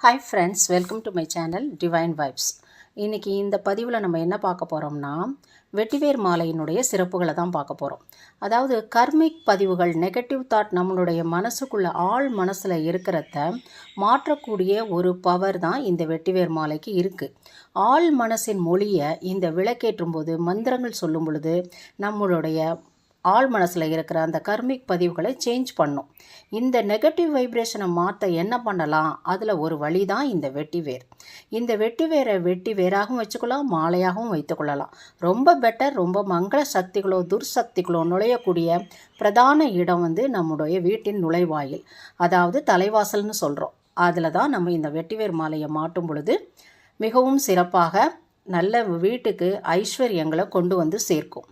Hi friends welcome to my channel divine vibes இன்றைக்கி இந்த பதிவில் நம்ம என்ன பார்க்க போகிறோம்னா வெட்டிவேர் மாலையினுடைய சிறப்புகளை தான் பார்க்க போகிறோம் அதாவது கர்மிக் பதிவுகள் நெகட்டிவ் தாட் நம்மளுடைய மனசுக்குள்ள ஆள் மனசில் இருக்கிறத மாற்றக்கூடிய ஒரு பவர் தான் இந்த வெட்டிவேர் மாலைக்கு இருக்குது ஆள் மனசின் மொழியை இந்த விளக்கேற்றும் போது மந்திரங்கள் சொல்லும் பொழுது நம்மளுடைய ஆள் மனசில் இருக்கிற அந்த கர்மிக் பதிவுகளை சேஞ்ச் பண்ணும். இந்த நெகட்டிவ் வைப்ரேஷனை மாற்ற என்ன பண்ணலாம்? அதில் ஒரு வழி தான் இந்த வெட்டி வேர் இந்த வெட்டி வேரை வெட்டி வேராகவும் வச்சுக்கலாம் மாலையாகவும் வைத்துக்கொள்ளலாம் ரொம்ப பெட்டர் ரொம்ப மங்கள சக்திகளோ துர்சக்திகளோ நுழையக்கூடிய பிரதான இடம் வந்து நம்முடைய வீட்டின் நுழைவாயில். அதாவது தலைவாசல்னு சொல்கிறோம் அதில் தான் நம்ம இந்த வெட்டிவேர் மாலையை மாட்டும் பொழுது மிகவும் சிறப்பாக நல்ல வீட்டுக்கு ஐஸ்வர்யங்களை கொண்டு வந்து சேர்க்கும்.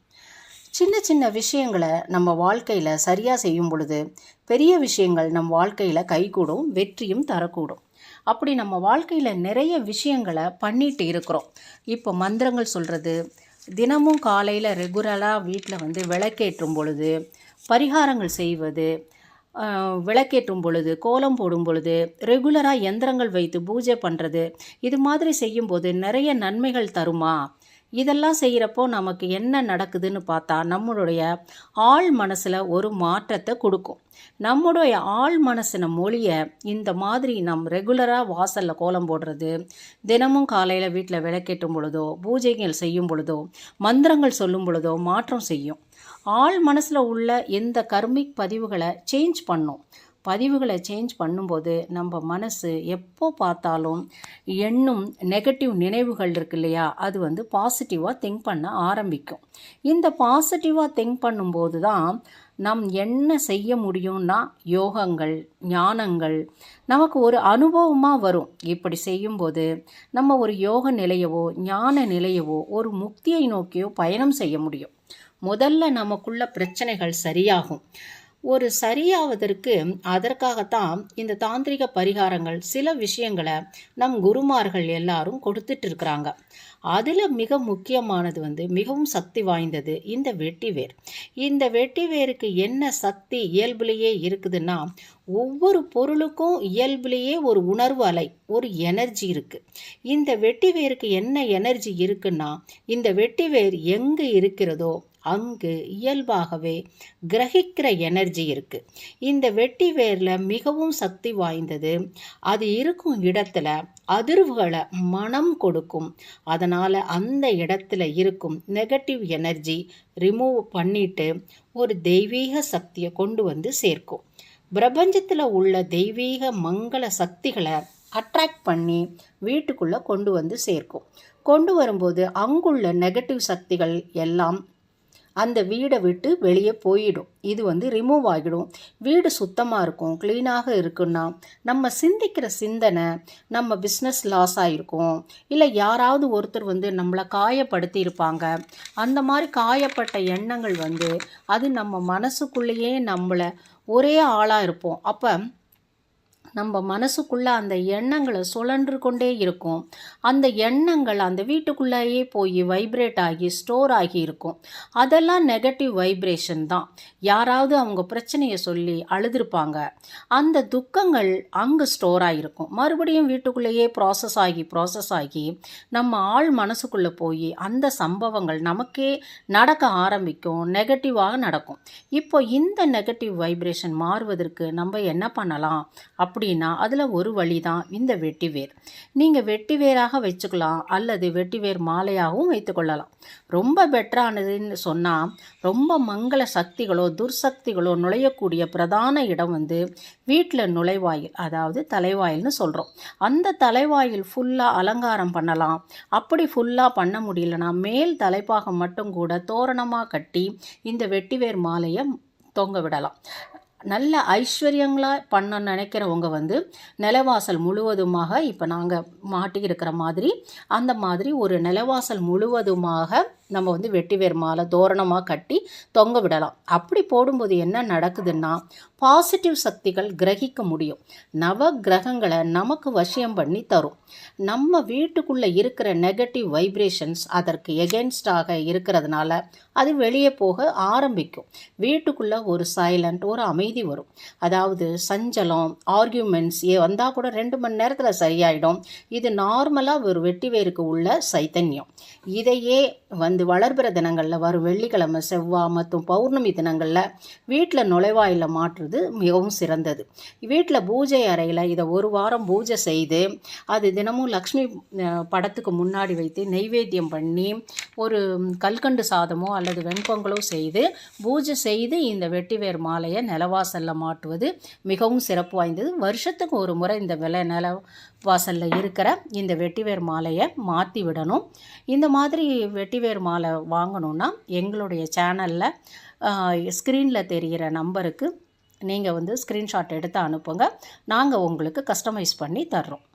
சின்ன சின்ன விஷயங்களை நம்ம வாழ்க்கையில் சரியாக செய்யும் பொழுது பெரிய விஷயங்கள் நம் வாழ்க்கையில் கைகூடும் வெற்றியும் தரக்கூடும். அப்படி நம்ம வாழ்க்கையில் நிறைய விஷயங்களை பண்ணிட்டு இருக்கிறோம். இப்போ மந்திரங்கள் சொல்கிறது தினமும் காலையில் ரெகுலராக வீட்டில் வந்து விளக்கேற்றும் பொழுது பரிகாரங்கள் செய்வது விளக்கேற்றும் பொழுது கோலம் போடும் பொழுது ரெகுலராக எந்திரங்கள் வைத்து பூஜை பண்ணுறது இது மாதிரி செய்யும்போது நிறைய நன்மைகள் தருமா? இதெல்லாம் செய்கிறப்போ நமக்கு என்ன நடக்குதுன்னு பார்த்தா நம்மளுடைய ஆள் மனசில் ஒரு மாற்றத்தை கொடுக்கும். நம்முடைய ஆள் மனசின மொழியை இந்த மாதிரி நம் ரெகுலராக வாசலில் கோலம் போடுறது தினமும் காலையில் வீட்டில் விளக்கேட்டும் பொழுதோ பூஜைகள் செய்யும் பொழுதோ மந்திரங்கள் சொல்லும் பொழுதோ மாற்றம் செய்யும். ஆள் மனசில் உள்ள எந்த கர்மிக் பதிவுகளை சேஞ்ச் பண்ணும். பதிவுகளை சேஞ்ச் பண்ணும்போது நம்ம மனசு எப்போ பார்த்தாலும் எண்ணும் நெகட்டிவ் நினைவுகள் இருக்கு இல்லையா? அது வந்து பாசிட்டிவாக திங்க் பண்ண ஆரம்பிக்கும். இந்த பாசிட்டிவாக திங்க் பண்ணும்போது தான் நம் என்ன செய்ய முடியும்னா யோகங்கள் ஞானங்கள் நமக்கு ஒரு அனுபவமாக வரும். இப்படி செய்யும்போது நம்ம ஒரு யோக நிலையவோ ஞான நிலையவோ ஒரு முக்தியை நோக்கியோ பயணம் செய்ய முடியும். முதல்ல நமக்குள்ள பிரச்சனைகள் சரியாகும். ஒரு சரியாவதற்கு அதற்காகத்தான் இந்த தாந்திரிக பரிகாரங்கள் சில விஷயங்களை நம் குருமார்கள் எல்லாரும் கொடுத்துட்டு இருக்கிறாங்க அதில் மிக முக்கியமானது வந்து மிகவும் சக்தி வாய்ந்தது இந்த வெட்டிவேர். இந்த வெட்டிவேருக்கு என்ன சக்தி இயல்புலேயே இருக்குதுன்னா ஒவ்வொரு பொருளுக்கும் இயல்புலேயே ஒரு உணர்வு அலை ஒரு எனர்ஜி இருக்குது இந்த வெட்டிவேருக்கு என்ன எனர்ஜி இருக்குன்னா இந்த வெட்டிவேர் எங்கே இருக்கிறதோ அங்கு இயல்பாகவே கிரகிக்கிற எனர்ஜி இருக்கு. இந்த வெட்டி வேர்ல மிகவும் சக்தி வாய்ந்தது. அது இருக்கும் இடத்துல அதிர்வுகளை மனம் கொடுக்கும். அதனால் அந்த இடத்துல இருக்கும் நெகட்டிவ் எனர்ஜி ரிமூவ் பண்ணிட்டு ஒரு தெய்வீக சக்தியை கொண்டு வந்து சேர்க்கும். பிரபஞ்சத்தில் உள்ள தெய்வீக மங்கள சக்திகளை அட்ராக்ட் பண்ணி வீட்டுக்குள்ளே கொண்டு வந்து சேர்க்கும். கொண்டு வரும்போது அங்குள்ள நெகட்டிவ் சக்திகள் எல்லாம் அந்த வீடை விட்டு வெளியே போயிடும். இது வந்து ரிமூவ் ஆகிடும். வீடு சுத்தமாக இருக்கும் க்ளீனாக இருக்குன்னா நம்ம சிந்திக்கிற சிந்தனை நம்ம பிஸ்னஸ் லாஸ் ஆகிருக்கும் இல்லை யாராவது ஒருத்தர் வந்து நம்மளை காயப்படுத்தி இருப்பாங்க அந்த மாதிரி காயப்பட்ட எண்ணங்கள் வந்து அது நம்ம மனசுக்குள்ளேயே நம்மளை ஒரே ஆளாக இருப்போம். அப்போ நம்ம மனசுக்குள்ள அந்த எண்ணங்களை சுழன்று கொண்டே இருக்கும். அந்த எண்ணங்கள் அந்த வீட்டுக்குள்ளேயே போய் வைப்ரேட் ஆகி ஸ்டோர் ஆகி இருக்கும். அதெல்லாம் நெகட்டிவ் வைப்ரேஷன் தான். யாராவது அவங்க பிரச்சனையை சொல்லி அழுதுருப்பாங்க. அந்த துக்கங்கள் அங்கே ஸ்டோர் ஆகிருக்கும் மறுபடியும் வீட்டுக்குள்ளேயே ப்ராசஸ் ஆகி ப்ராசஸ் ஆகி நம்ம ஆள் மனசுக்குள்ளே போய் அந்த சம்பவங்கள் நமக்கே நடக்க ஆரம்பிக்கும். நெகட்டிவாக நடக்கும். இப்போ இந்த நெகட்டிவ் வைப்ரேஷன் மாறுவதற்கு நம்ம என்ன பண்ணலாம்? அப்படின்னா அதில் ஒரு வழி தான் இந்த வெட்டிவேர். நீங்கள் வெட்டிவேராக வச்சுக்கலாம் அல்லது வெட்டிவேர் மாலையாகவும் வைத்துக்கொள்ளலாம். ரொம்ப பெட்டரானதுன்னு சொன்னால் ரொம்ப மங்கள சக்திகளோ துர்சக்திகளோ நுழையக்கூடிய பிரதான இடம் வந்து வீட்டில் நுழைவாயில் அதாவது தலைவாயில்னு சொல்கிறோம் அந்த தலைவாயில் ஃபுல்லாக அலங்காரம் பண்ணலாம். அப்படி ஃபுல்லாக பண்ண முடியலனா மேல் தலைப்பாகம் மட்டும் கூட தோரணமாக கட்டி இந்த வெட்டிவேர் மாலையை தொங்க விடலாம். நல்ல ஐஸ்வர்யங்களாக பண்ண நினைக்கிறவங்க வந்து நிலவாசல் முழுவதுமாக இப்போ நாங்கள் மாட்டி இருக்கிற மாதிரி அந்த மாதிரி ஒரு நிலவாசல் முழுவதுமாக நம்ம வந்து வெட்டிவேர் மாலை தோரணமாக கட்டி தொங்க விடலாம். அப்படி போடும்போது என்ன நடக்குதுன்னா பாசிட்டிவ் சக்திகள் கிரகிக்க முடியும். நவ கிரகங்களை நமக்கு வசியம் பண்ணி தரும். நம்ம வீட்டுக்குள்ளே இருக்கிற நெகட்டிவ் வைப்ரேஷன்ஸ் அதற்கு எகென்ஸ்டாக இருக்கிறதுனால அது வெளியே போக ஆரம்பிக்கும். வீட்டுக்குள்ளே ஒரு சைலண்ட் ஒரு அமைதி வரும். அதாவது சஞ்சலம் ஆர்கியூமெண்ட்ஸ் ஏ வந்தால் கூட ரெண்டு மணி நேரத்தில் சரியாயிடும். இது நார்மலாக ஒரு வெட்டிவேருக்கு உள்ள சைத்தன்யம் இதையே வந்து வளர்பிற தினங்களில் வரும் வெள்ளிக்கிழமை செவ்வாய் மற்றும் பௌர்ணமி தினங்களில் வீட்டில் நுழைவாயில் வந்து மிகவும் சிறந்தது. வீட்டில் பூஜை அறையில் இதை ஒரு வாரம் பூஜை செய்து அது தினமும் லக்ஷ்மி படத்துக்கு முன்னாடி வைத்து நெய்வேத்தியம் பண்ணி ஒரு கல்கண்டு சாதமோ அல்லது வெண்பொங்கலோ செய்து பூஜை செய்து இந்த வெட்டிவேர் மாலையை நிலவாசலில் மாட்டுவது மிகவும் சிறப்பு வாய்ந்தது. வருஷத்துக்கு ஒரு முறை இந்த விலை நில வாசலில் இருக்கிற இந்த வெட்டிவேர் மாலையை மாற்றி விடணும். இந்த மாதிரி வெட்டிவேர் மாலை வாங்கணுன்னா எங்களுடைய சேனலில் ஸ்க்ரீனில் தெரிகிற நம்பருக்கு நீங்கள் வந்து ஸ்க்ரீன்ஷாட் எடுத்து அனுப்புங்க. நாங்கள் உங்களுக்கு கஸ்டமைஸ் பண்ணி தர்றோம்.